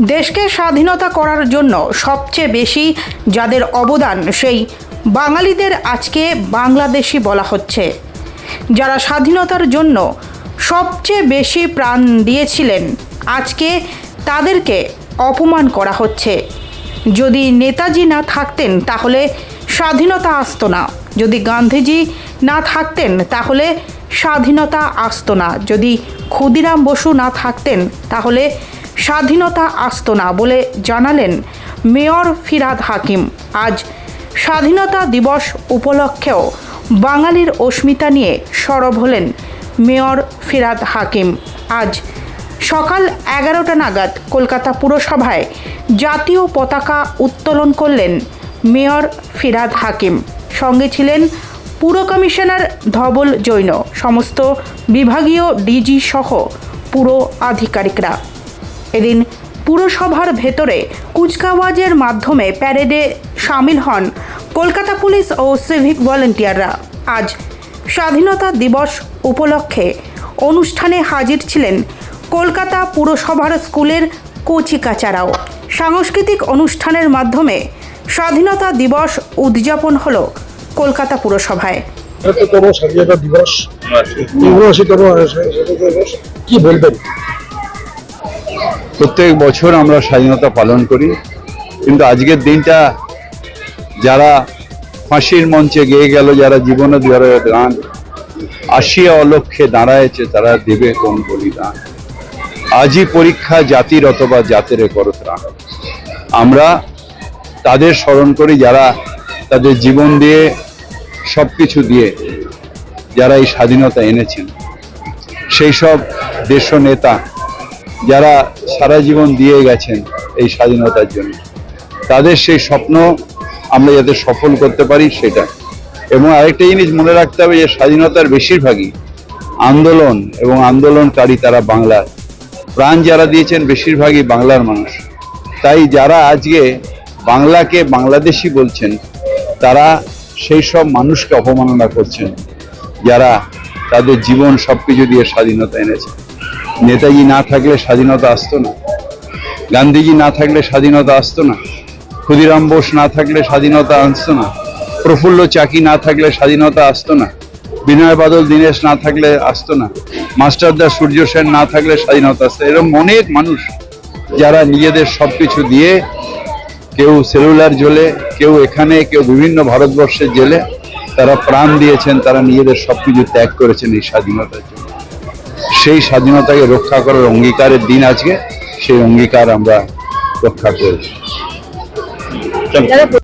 দেশকে স্বাধীনতা করার জন্য সবচেয়ে বেশি যাদের অবদান সেই বাঙালিদের আজকে বাংলাদেশি বলা হচ্ছে। যারা স্বাধীনতার জন্য সবচেয়ে বেশি প্রাণ দিয়েছিলেন, আজকে তাদেরকে অপমান করা হচ্ছে। যদি নেতাজি না থাকতেন তাহলে স্বাধীনতা আসতো না। যদি গান্ধীজি না থাকতেন তাহলে স্বাধীনতা আসতো না। যদি ক্ষুদিরাম বসু না থাকতেন তাহলে স্বাধীনতা আসতো না বলে জানালেন মেয়র ফিরাদ হাকিম। আজ স্বাধীনতা দিবস উপলক্ষেও বাঙালির অস্মিতা নিয়ে সরব হলেন মেয়র ফিরাদ হাকিম। আজ সকাল এগারোটা নাগাদ কলকাতা পুরসভায় জাতীয় পতাকা উত্তোলন করলেন মেয়র ফিরাদ হাকিম। সঙ্গে ছিলেন পুর কমিশনার ধবল জৈন। সমস্ত বিভাগীয় ডিজি সহ পুরো আধিকারিকরা। এদিন পুরসভার ভেতরে কুচকাওয়াজের মাধ্যমে প্যারেডে সামিল হন কলকাতা পুলিশ ও সিভিক ভলেন্টিয়াররা। আজ স্বাধীনতা দিবস উপলক্ষে অনুষ্ঠানে হাজির ছিলেন কলকাতা পুরসভার স্কুলের কচিকাচারাও। সাংস্কৃতিক অনুষ্ঠানের মাধ্যমে স্বাধীনতা দিবস উদযাপন হল কলকাতা পুরসভায়। স্বাধীনতা দিবস। কি বলবেন? প্রত্যেক বছর আমরা স্বাধীনতা পালন করি। কিন্তু আজকের দিনটা যারা ফাঁসির মঞ্চে গেয়ে গেল, যারা জীবনে যারা গান আসিয়া অলক্ষ্যে দাঁড়ায়ছে, তারা দেবে কোন বলিদান? আজই পরীক্ষা জাতির অথবা জাতের করো ত্রাণ। আমরা তাদের স্মরণ করি, যারা তাদের জীবন দিয়ে সব কিছু দিয়ে যারা এই স্বাধীনতা এনেছেন। সেই সব দেশ নেতা যারা সারা জীবন দিয়ে গেছেন এই স্বাধীনতার জন্য। তাদের সেই স্বপ্ন আমরা যাতে সফল করতে পারি সেটা। এবং আরেকটা জিনিস মনে রাখতে হবে যে স্বাধীনতার বেশিরভাগই আন্দোলন এবং আন্দোলনকারী তারা বাংলার। প্রাণ যারা দিয়েছেন বেশিরভাগই বাংলার মানুষ। তাই যারা আজকে বাংলাকে বাংলাদেশি বলছেন, তারা সেই সব মানুষকে অপমাননা করছেন, যারা তাদের জীবন সবকিছু দিয়ে স্বাধীনতা এনেছে নেতাজি না থাকলে স্বাধীনতা আসতো না। গান্ধীজি না থাকলে স্বাধীনতা আসতো না। ক্ষুদিরাম বোস না থাকলে স্বাধীনতা আসতো না। প্রফুল্ল চাকি না থাকলে স্বাধীনতা আসতো না। বিনয় বাদল, দীনেশ না থাকলে আসতো না। মাস্টারদা সূর্য সেন না থাকলে স্বাধীনতা আসতো এরকম অনেক মানুষ যারা নিজেদের সবকিছু দিয়ে কেউ সেলুলার জেলে কেউ এখানে, কেউ বিভিন্ন ভারতবর্ষের জেলে, তারা প্রাণ দিয়েছেন, তারা নিজেদের সবকিছু ত্যাগ করেছেন এই স্বাধীনতার জন্য। সেই স্বাধীনতাকে রক্ষা করার অঙ্গীকারের দিন আজকে সেই অঙ্গীকার আমরা রক্ষা করেছি।